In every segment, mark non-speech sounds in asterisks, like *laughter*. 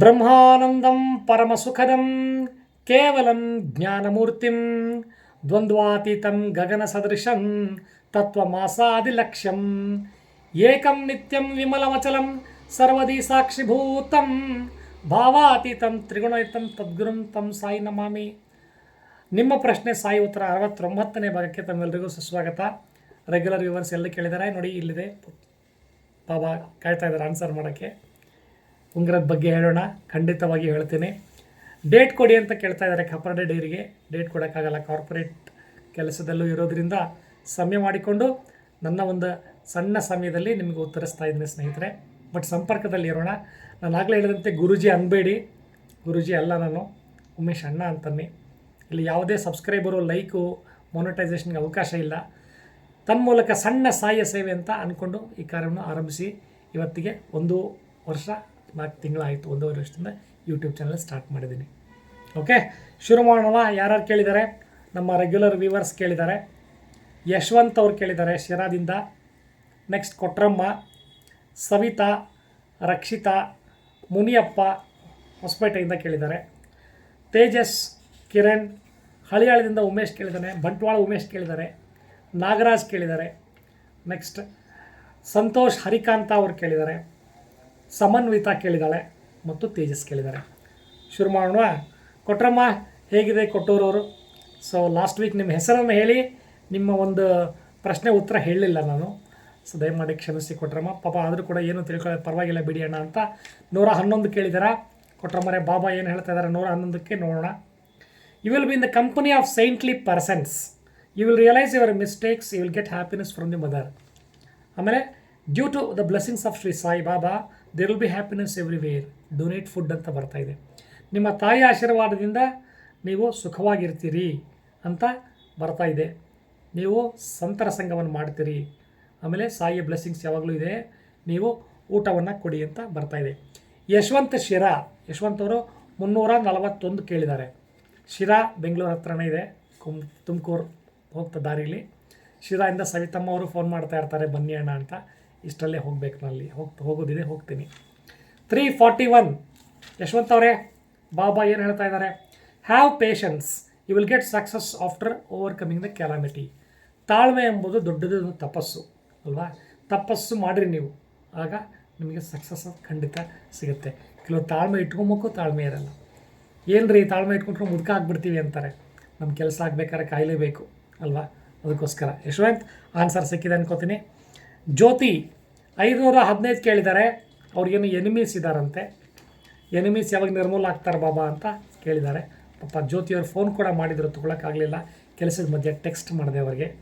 ಬ್ರಹ್ಮಾನಂದಂ ಪರಮಸುಖದಂ ಕೇವಲಂ ಜ್ಞಾನಮೂರ್ತಿಂ ದ್ವಂದ್ವಾತೀತಂ ಗಗನಸದೃಶಂ ತತ್ವಮಾಸಾದಿಲಕ್ಷ್ಯಂ ಏಕಂ ನಿತ್ಯಂ ವಿಮಲವಚಲಂ ಸರ್ವದಿ ಸಾಕ್ಷಿಭೂತಂ ಭಾವಾತೀತಂ ತ್ರಿಗುಣಯುತಂ ತದ್ಗುರುಂ ತಂ ಸಾಯಿ ನಮಾಮಿ. ನಿಮ್ಮ ಪ್ರಶ್ನೆ ಸಾಯಿ ಉತ್ತರ ಅರವತ್ತೊಂಬತ್ತನೇ ಭಾಗಕ್ಕೆ ತಮ್ಮೆಲ್ಲರಿಗೂ ಸುಸ್ವಾಗತ. ರೆಗ್ಯುಲರ್ ವ್ಯೂವರ್ಸ್ ಎಲ್ಲ ಕೇಳಿದ್ದಾರೆ ನೋಡಿ ಇಲ್ಲಿದೆ. ಬಾಬಾ ಕಾಯ್ತಾ ಇದ್ದಾರೆ ಆನ್ಸರ್ ಮಾಡೋಕ್ಕೆ. ಉಂಗ್ರದ ಬಗ್ಗೆ ಹೇಳೋಣ, ಖಂಡಿತವಾಗಿ ಹೇಳ್ತೀನಿ. ಡೇಟ್ ಕೊಡಿ ಅಂತ ಕೇಳ್ತಾ ಇದ್ದಾರೆ ಕಪರ್ಡೆ ಡೈರಿಗೆ. ಡೇಟ್ ಕೊಡೋಕ್ಕಾಗಲ್ಲ ಕಾರ್ಪೊರೇಟ್ ಕೆಲಸದಲ್ಲೂ ಇರೋದ್ರಿಂದ ಸಮಯ ಮಾಡಿಕೊಂಡು ನನ್ನ ಒಂದು ಸಣ್ಣ ಸಮಯದಲ್ಲಿ ನಿಮಗೆ ಉತ್ತರಿಸ್ತಾ ಇದ್ದೀನಿ ಸ್ನೇಹಿತರೆ. ಬಟ್ ಸಂಪರ್ಕದಲ್ಲಿ ಇರೋಣ. ನಾನು ಆಗಲೇ ಹೇಳಿದಂತೆ ಗುರುಜಿ ಅನ್ಬೇಡಿ. ಗುರುಜಿ ಅಲ್ಲ ನಾನು, ಉಮೇಶ್ ಅಣ್ಣ ಅಂತನ್ನಿ. ಇಲ್ಲಿ ಯಾವುದೇ ಸಬ್ಸ್ಕ್ರೈಬರು, ಲೈಕು ಮೊನಟೈಸೇಷನ್ಗೆ ಅವಕಾಶ ಇಲ್ಲ. ತನ್ನ ಮೂಲಕ ಸಣ್ಣ ಸಹಾಯ ಸೇವೆ ಅಂತ ಅಂದ್ಕೊಂಡು ಈ ಕಾರ್ಯವನ್ನು ಆರಂಭಿಸಿ. ಇವತ್ತಿಗೆ ಒಂದು ವರ್ಷ ನಾಲ್ಕು ತಿಂಗಳಾಯಿತು ಒಂದೂವರೆ ವರ್ಷದಿಂದ ಯೂಟ್ಯೂಬ್ ಚಾನಲ್ ಸ್ಟಾರ್ಟ್ ಮಾಡಿದ್ದೀನಿ. ಓಕೆ ಶುರು ಮಾಡೋಣ ಯಾರ್ಯಾರು ಕೇಳಿದ್ದಾರೆ? ನಮ್ಮ ರೆಗ್ಯುಲರ್ ವ್ಯೂವರ್ಸ್ ಕೇಳಿದ್ದಾರೆ. ಯಶವಂತ್ ಅವ್ರು ಕೇಳಿದ್ದಾರೆ, ಶಿರಾದಿಂದ. ನೆಕ್ಸ್ಟ್ ಕೊಟ್ರಮ್ಮ, ಸವಿತಾ, ರಕ್ಷಿತಾ, ಮುನಿಯಪ್ಪ, ಹೊಸಪೇಟೆಯಿಂದ ಕೇಳಿದ್ದಾರೆ. ತೇಜಸ್, ಕಿರಣ್, ಹಳಿಯಾಳದಿಂದ ಉಮೇಶ್ ಕೇಳಿದ್ದಾನೆ, ಬಂಟ್ವಾಳ ಉಮೇಶ್ ಕೇಳಿದ್ದಾರೆ. ನಾಗರಾಜ್ ಕೇಳಿದ್ದಾರೆ. ನೆಕ್ಸ್ಟ್ ಸಂತೋಷ್ ಹರಿಕಾಂತ ಅವ್ರು ಕೇಳಿದ್ದಾರೆ. ಸಮನ್ವಿತಾ ಕೇಳಿದ್ದಾಳೆ ಮತ್ತು ತೇಜಸ್ ಕೇಳಿದ್ದಾರೆ ಶುರು ಮಾಡೋಣ. ಕೊಟ್ರಮ್ಮ, ಹೇಗಿದೆ ಕೊಟ್ಟೂರವರು? ಸೊ ಲಾಸ್ಟ್ ವೀಕ್ ನಿಮ್ಮ ಹೆಸರನ್ನು ಹೇಳಿ, ನಿಮ್ಮ ಒಂದು ಪ್ರಶ್ನೆ ಉತ್ತರ ಹೇಳಲಿಲ್ಲ ನಾನು. ಸೊ ದಯಮಾಡಿ ಕ್ಷಮಿಸಿ ಕೊಟ್ರಮ್ಮ. ಪಾಪ ಆದರೂ ಕೂಡ ಏನು ತಿಳ್ಕೊಳ್ಳೋ ಪರವಾಗಿಲ್ಲ, ಬಿಡಿ ಅಣ್ಣ ಅಂತ. ನೂರ ಹನ್ನೊಂದು ಕೇಳಿದಾರ? ಕೊಟ್ರಮ್ಮರೆ, ಬಾಬಾ ಏನು ಹೇಳ್ತಾ ಇದ್ದಾರೆ? ನೂರ ಹನ್ನೊಂದಕ್ಕೆ ನೋಡೋಣ. You will be in the company of saintly persons you will realise your mistakes you will get happiness from the mother ಆಮೇಲೆ due to the blessings of Shri Sai Baba there will be happiness everywhere donate food ಅಂತ ಬರ್ತಾ ಇದೆ. ನಿಮ್ಮ ತಾಯಿ ಆಶೀರ್ವಾದದಿಂದ ನೀವು ಸುಖವಾಗಿರ್ತೀರಿ ಅಂತ ಬರ್ತಾ ಇದೆ. ನೀವು ಸಂತರ ಸಂಘವನ್ನು ಮಾಡ್ತೀರಿ. ಆಮೇಲೆ ಸಾಯಿಯ ಬ್ಲೆಸ್ಸಿಂಗ್ಸ್ ಯಾವಾಗಲೂ ಇದೆ. ನೀವು ಊಟವನ್ನು ಕೊಡಿ ಅಂತ ಬರ್ತಾ ಇದೆ. ಯಶವಂತ ಶಿರಾ, ಯಶವಂತ ಅವರು ಮುನ್ನೂರ ನಲವತ್ತೊಂದು ಕೇಳಿದ್ದಾರೆ. ಶಿರಾ ಬೆಂಗಳೂರು ಹತ್ರನೇ ಇದೆ. ಕುಮ್ ತುಮಕೂರು ಹೋಗ್ತಾ ದಾರಿಲಿ. ಶಿರಾಯಿಂದ ಸವಿತಮ್ಮ ಅವರು ಫೋನ್ ಮಾಡ್ತಾ ಇರ್ತಾರೆ, ಬನ್ನಿ ಅಣ್ಣ ಅಂತ. ಇಷ್ಟಲ್ಲೇ ಹೋಗ್ಬೇಕು ನಲ್ಲಿ ಹೋಗ್ತಾ ಹೋಗೋದಿದೆ, ಹೋಗ್ತೀನಿ. ತ್ರೀ ಫಾರ್ಟಿ ಒನ್ ಯಶವಂತ್ ಅವರೇ, ಬಾಬಾ ಏನು ಹೇಳ್ತಾ ಇದ್ದಾರೆ have patience you will get success after overcoming the calamity ತಾಳ್ಮೆ ಎಂಬುದು ದೊಡ್ಡದು ತಪಸ್ಸು, ಅಲ್ವಾ? ತಪಸ್ಸು ಮಾಡಿರಿ ನೀವು. ಆಗ ನಿಮಗೆ ಸಕ್ಸಸ್ ಖಂಡಿತ ಸಿಗುತ್ತೆ. ಕೆಲವು ತಾಳ್ಮೆ ಇಟ್ಕೊಂಬೋಕು, ತಾಳ್ಮೆ ಇರಲ್ಲ. ಏನು ರೀ ತಾಳ್ಮೆ ಇಟ್ಕೊಂಡ್ರೆ ಮುದುಕ ಆಗ್ಬಿಡ್ತೀವಿ ಅಂತಾರೆ. ನಮ್ಮ ಕೆಲಸ ಆಗ್ಬೇಕಾದ್ರೆ ಕಾಯಲೇಬೇಕು, ಅಲ್ವಾ? ಅದಕ್ಕೋಸ್ಕರ. ಯಶವಂತ್ ಆನ್ಸರ್ ಸಿಕ್ಕಿದೆ ಅನ್ಕೋತೀನಿ. ಜ್ಯೋತಿ ಐದುನೂರ ಹದಿನೈದು ಕೇಳಿದ್ದಾರೆ. ಅವ್ರಿಗೇನು ಎನಿಮೀಸ್ ಇದ್ದಾರಂತೆ? ಎನಿಮೀಸ್ ಯಾವಾಗ ನಿರ್ಮೂಲ ಆಗ್ತಾರೆ ಬಾಬಾ ಅಂತ ಕೇಳಿದ್ದಾರೆ. ಪಾಪ ಜ್ಯೋತಿಯವ್ರು ಫೋನ್ ಕೂಡ ಮಾಡಿದ್ರು, ತೊಗೊಳಕ್ಕಾಗಲಿಲ್ಲ. ಕೆಲಸದ ಮಧ್ಯೆ ಟೆಕ್ಸ್ಟ್ ಮಾಡಿದೆ ಅವರಿಗೆ.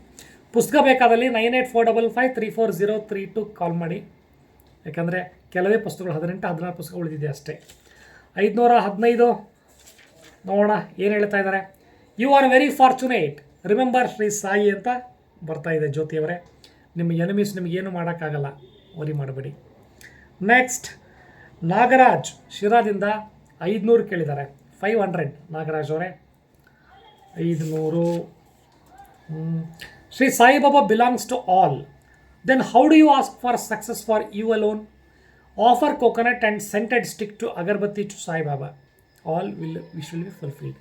ಪುಸ್ತಕ ಬೇಕಾದಲ್ಲಿ nine eight four double five three four zero three two call ಮಾಡಿ. ಯಾಕಂದರೆ ಕೆಲವೇ ಪುಸ್ತಕಗಳು ಹದಿನೆಂಟು, ಹದಿನಾರು ಪುಸ್ತಕ ಉಳಿದಿದೆ ಅಷ್ಟೇ. ಐದುನೂರ ಹದಿನೈದು. ನೋಡೋಣ ಏನು ಹೇಳ್ತಾ ಇದ್ದಾರೆ. You are very fortunate remember Shri Sai ಅಂತ ಬರ್ತಾ ಇದೆ ಜ್ಯೋತಿಯವರೇ ನಿಮ್ಮ ಎನಿಮೀಸ್ ನಿಮಗೇನು ಮಾಡೋಕ್ಕಾಗಲ್ಲ. ವರಿ ಮಾಡಬೇಡಿ. ನೆಕ್ಸ್ಟ್ ನಾಗರಾಜ್ ಶಿರಾದಿಂದ ಐದುನೂರು ಕೇಳಿದ್ದಾರೆ. ಫೈವ್ ಹಂಡ್ರೆಡ್ ನಾಗರಾಜ್ ಅವರೇ. ಐದುನೂರು. Shri Saibaba belongs to all then how do you ask for success for you alone offer coconut and scented stick to agarbatti to Saibaba all will wish will be fulfilled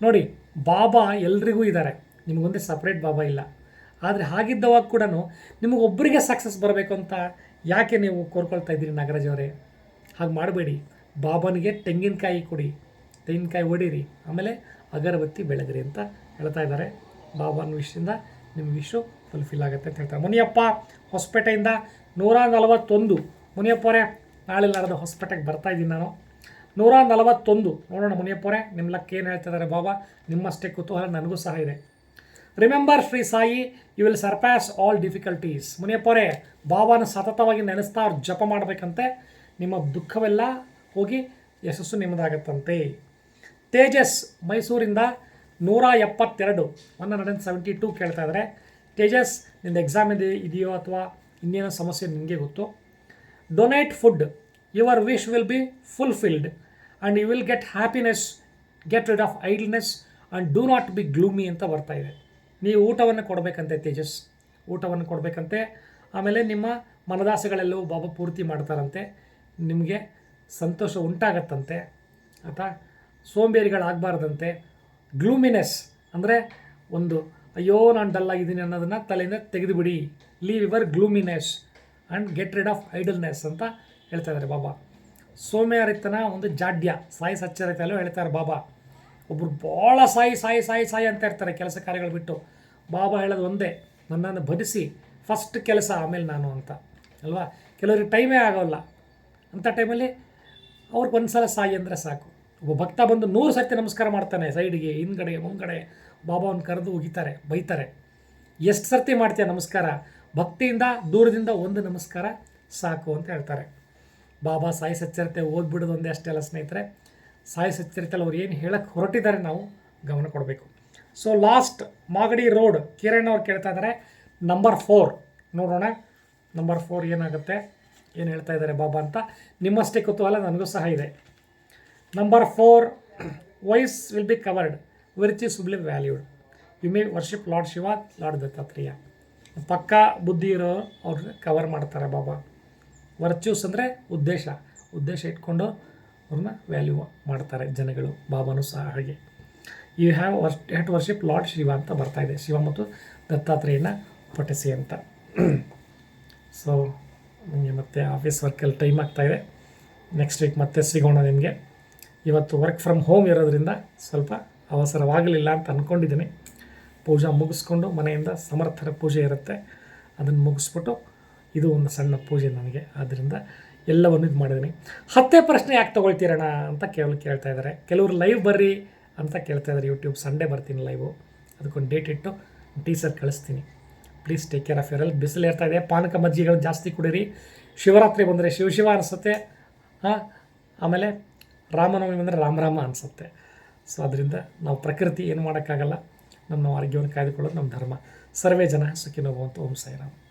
ನೋಡಿ, ಬಾಬಾ ಎಲ್ರಿಗೂ ಇದ್ದಾರೆ. ನಿಮಗೊಂದೇ separate ಬಾಬಾ ಇಲ್ಲ. ಆದರೆ ಹಾಗಿದ್ದವಾಗ ಕೂಡ ನಿಮಗೊಬ್ಬರಿಗೆ success ಬರಬೇಕು ಅಂತ ಯಾಕೆ ನೀವು ಕೋರ್ಕೊಳ್ತಾ ಇದ್ದೀರಿ ನಾಗರಾಜ್ ಅವರೇ? ಹಾಗೆ ಮಾಡಬೇಡಿ. ಬಾಬನಿಗೆ ತೆಂಗಿನಕಾಯಿ ಕೊಡಿ. ತೆಂಗಿನಕಾಯಿ ಹೊಡೀರಿ ಆಮೇಲೆ ಅಗರಬತ್ತಿ ಬೆಳಗ್ರಿ ಅಂತ ಹೇಳ್ತಾ ಇದ್ದಾರೆ. ಬಾಬಾನ ವಿಷಯದಿಂದ ನಿಮ್ಮ ವಿಶ್ವ ಫುಲ್ಫಿಲ್ ಆಗುತ್ತೆ ಅಂತ ಹೇಳ್ತಾರೆ. ಮುನಿಯಪ್ಪ ಹೊಸಪೇಟೆಯಿಂದ ನೂರ ನಲವತ್ತೊಂದು ಮುನಿಯಪ್ಪವರೇ ನಾಳೆ ಲಾರದ ಹೊಸಪೇಟೆಗೆ ಬರ್ತಾ ಇದ್ದೀನಿ ನಾನು. ನೂರ ನಲವತ್ತೊಂದು ನೋಡೋಣ ಮುನಿಯಪ್ಪವರೇ ನಿಮ್ಮ ಲಕ್ಕ ಏನು ಹೇಳ್ತಿದ್ದಾರೆ ಬಾಬಾ? ನಿಮ್ಮಷ್ಟೇ ಕುತೂಹಲ, ನನಗೂ ಸಹ ಇದೆ. Remember Shri Sai you will surpass all difficulties ಮುನಿಯಪ್ಪವರೇ ಬಾಬಾನ ಸತತವಾಗಿ ನೆನೆಸ್ತಾ ಅವ್ರು ಜಪ ಮಾಡಬೇಕಂತೆ. ನಿಮ್ಮ ದುಃಖವೆಲ್ಲ ಹೋಗಿ ಯಶಸ್ಸು ನಿಮ್ಮದಾಗತ್ತಂತೆ. ತೇಜಸ್, ಮೈಸೂರಿಂದ ನೂರ ಎಪ್ಪತ್ತೆರಡು one hundred and seventy two ಕೇಳ್ತಾ ಇದ್ದಾರೆ ತೇಜಸ್, ನಿಂದು ಎಕ್ಸಾಮ್ ಇದೆ, ಇದೆಯೋ ಅಥವಾ ಇನ್ನೇನೋ ಸಮಸ್ಯೆ ನಿಮಗೆ ಗೊತ್ತು? Donate food your wish will be fulfilled and you will get happiness get rid of idleness and do not be gloomy ಅಂತ ಬರ್ತಾ ಇದೆ. ನೀವು ಊಟವನ್ನು ಕೊಡಬೇಕಂತೆ ತೇಜಸ್. ಊಟವನ್ನು ಕೊಡಬೇಕಂತೆ. ಆಮೇಲೆ ನಿಮ್ಮ ಮನದಾಸೆಗಳೆಲ್ಲವೂ ಬಾಬಾ ಪೂರ್ತಿ ಮಾಡ್ತಾರಂತೆ. ನಿಮಗೆ ಸಂತೋಷ ಉಂಟಾಗತ್ತಂತೆ. ಆಯಿತಾ? ಸೋಂಬೇರಿಗಳಾಗಬಾರ್ದಂತೆ. ಗ್ಲೂಮಿನೆಸ್ ಅಂದರೆ ಒಂದು, ಅಯ್ಯೋ ನಾನು ಡಲ್ ಆಗಿದ್ದೀನಿ ಅನ್ನೋದನ್ನು ತಲೆಯಿಂದ ತೆಗೆದುಬಿಡಿ. Leave your gloominess and get rid of idleness ಅಂತ ಹೇಳ್ತಾ ಇದ್ದಾರೆ ಬಾಬಾ. ಸೋಮ್ಯಾರಿತನ ಒಂದು ಜಾಡ್ಯ, ಸಾಯಿ ಸಚ್ಚರಿತೆಯಲ್ಲೂ ಹೇಳ್ತಾರೆ ಬಾಬಾ. ಒಬ್ಬರು ಭಾಳ ಸಾಯಿ ಸಾಯಿ ಸಾಯಿ ಸಾಯಿ ಅಂತ ಇರ್ತಾರೆ ಕೆಲಸ ಕಾರ್ಯಗಳು ಬಿಟ್ಟು. ಬಾಬಾ ಹೇಳೋದು ಒಂದೇ, ನನ್ನನ್ನು ಭರಿಸಿ ಫಸ್ಟ್ ಕೆಲಸ ಆಮೇಲೆ ನಾನು ಅಂತ. ಅಲ್ವಾ? ಕೆಲವರಿಗೆ ಟೈಮೇ ಆಗೋಲ್ಲ. ಅಂಥ ಟೈಮಲ್ಲಿ ಅವ್ರಿಗೆ ಒಂದು ಸಲ ಸಾಯಿ ಅಂದರೆ ಸಾಕು. ಒಬ್ಬ ಭಕ್ತ ಬಂದು ನೂರು ಸರ್ತಿ ನಮಸ್ಕಾರ ಮಾಡ್ತಾನೆ ಸೈಡ್ಗೆ ಹಿಂದ್ಗಡೆ ಬಾಬಾ ಬಾಬಾವನ್ನು ಕರೆದು ಒಗಿತಾರೆ ಬೈತಾರೆ. ಎಷ್ಟು ಸರ್ತಿ ಮಾಡ್ತೀಯ ನಮಸ್ಕಾರ? ಭಕ್ತಿಯಿಂದ, ದೂರದಿಂದ ಒಂದು ನಮಸ್ಕಾರ ಸಾಕು ಅಂತ ಹೇಳ್ತಾರೆ. ಬಾಬಾ ಸಾಯಿ ಸಚ್ಚರತೆ ಓದ್ಬಿಡೋದು ಒಂದೇ ಅಷ್ಟೇ ಅಲ್ಲ ಸ್ನೇಹಿತರೆ. ಸಾಯಿ ಸಚ್ಚರಿತಲ್ ಅವ್ರು ಏನು ಹೇಳಕ್ಕೆ ಹೊರಟಿದ್ದಾರೆ ನಾವು ಗಮನ ಕೊಡಬೇಕು. So last Magadi road Kiran ಅವ್ರು ಕೇಳ್ತಾ ಇದ್ದಾರೆ ನಂಬರ್ ಫೋರ್ ನೋಡೋಣ ನಂಬರ್ ಫೋರ್ ಏನಾಗುತ್ತೆ, ಏನು ಹೇಳ್ತಾ ಇದ್ದಾರೆ ಬಾಬಾ ಅಂತ. ನಿಮ್ಮಷ್ಟೇ ಕುತೂಹಲ ನನಗೂ ಸಹ ಇದೆ. Number four voice will be covered virtues will valued you may worship lord Shiva lord Dattatreya ಪಕ್ಕಾ ಬುದ್ಧಿ ಇರೋ ಅವ್ರನ್ನ ಕವರ್ ಮಾಡ್ತಾರೆ ಬಾಬಾ. ವರ್ಚ್ಯೂಸ್ ಅಂದರೆ ಉದ್ದೇಶ. ಉದ್ದೇಶ ಇಟ್ಕೊಂಡು ಅವ್ರನ್ನ ವ್ಯಾಲ್ಯೂ ಮಾಡ್ತಾರೆ ಜನಗಳು, ಬಾಬಾನು ಸಹ ಹಾಗೆ. ಯು ಹ್ಯಾವ್ ವರ್ಷ ಹ್ಯಾಟ್ ವರ್ಷಿಪ್ ಲಾರ್ಡ್ ಶಿವ ಅಂತ ಬರ್ತಾ ಇದೆ. ಶಿವ ಮತ್ತು ದತ್ತಾತ್ರೇಯನ ಪಠಿಸಿ ಅಂತ. *clears throat* ಸೊ ನಿಮಗೆ ಮತ್ತೆ ಆಫೀಸ್ ವರ್ಕಲ್ಲಿ ಟೈಮ್ ಆಗ್ತಾಯಿದೆ ನೆಕ್ಸ್ಟ್ ವೀಕ್ ಮತ್ತೆ ಸಿಗೋಣ ನಿಮಗೆ. ಇವತ್ತು ವರ್ಕ್ ಫ್ರಮ್ ಹೋಮ್ ಇರೋದ್ರಿಂದ ಸ್ವಲ್ಪ ಅವಸರವಾಗಲಿಲ್ಲ ಅಂತ ಅಂದ್ಕೊಂಡಿದ್ದೀನಿ ಪೂಜಾ ಮುಗಿಸ್ಕೊಂಡು ಮನೆಯಿಂದ ಸಮರ್ಥರ ಪೂಜೆ ಇರುತ್ತೆ. ಅದನ್ನು ಮುಗಿಸ್ಬಿಟ್ಟು ಇದು ಒಂದು ಸಣ್ಣ ಪೂಜೆ ನನಗೆ. ಆದ್ದರಿಂದ ಎಲ್ಲವನ್ನು ಇದು ಮಾಡಿದ್ದೀನಿ. ಹತ್ತೇ ಪ್ರಶ್ನೆ ಯಾಕೆ ತೊಗೊಳ್ತೀರಣ ಅಂತ ಕೇಳಲು ಕೇಳ್ತಾ ಇದ್ದಾರೆ. ಕೆಲವರು ಲೈವ್ ಬರ್ರಿ ಅಂತ ಕೇಳ್ತಾ ಇದ್ದಾರೆ ಯೂಟ್ಯೂಬ್ ಸಂಡೇ ಬರ್ತೀನಿ ಲೈವು ಅದಕ್ಕೊಂದು ಡೇಟ್ ಇಟ್ಟು ಟೀಸರ್ ಕಳಿಸ್ತೀನಿ. Please take care of your ಎಲ್ಲಿ ಬಿಸಿಲು ಇರ್ತಾ ಇದೆ. ಪಾನಕ ಮಜ್ಜಿಗಳು ಜಾಸ್ತಿ ಕುಡೀರಿ. ಶಿವರಾತ್ರಿ ಬಂದರೆ ಶಿವ ಅನಿಸುತ್ತೆ. ಹಾಂ? ಆಮೇಲೆ ರಾಮನವಮಿ ಬಂದರೆ ರಾಮರಾಮ ರಾಮ ಅನಿಸುತ್ತೆ. ಸೊ ಅದರಿಂದ ನಾವು ಪ್ರಕೃತಿ ಏನು ಮಾಡೋಕ್ಕಾಗಲ್ಲ. ನಮ್ಮ ಆರೋಗ್ಯವನ್ನು ಕಾಯ್ದುಕೊಳ್ಳೋದು ನಮ್ಮ ಧರ್ಮ. ಸರ್ವೇ ಜನ ಸುಖಿನೋ ಅಂತ ಓಂ ಸಾಯಿರಾಮ್.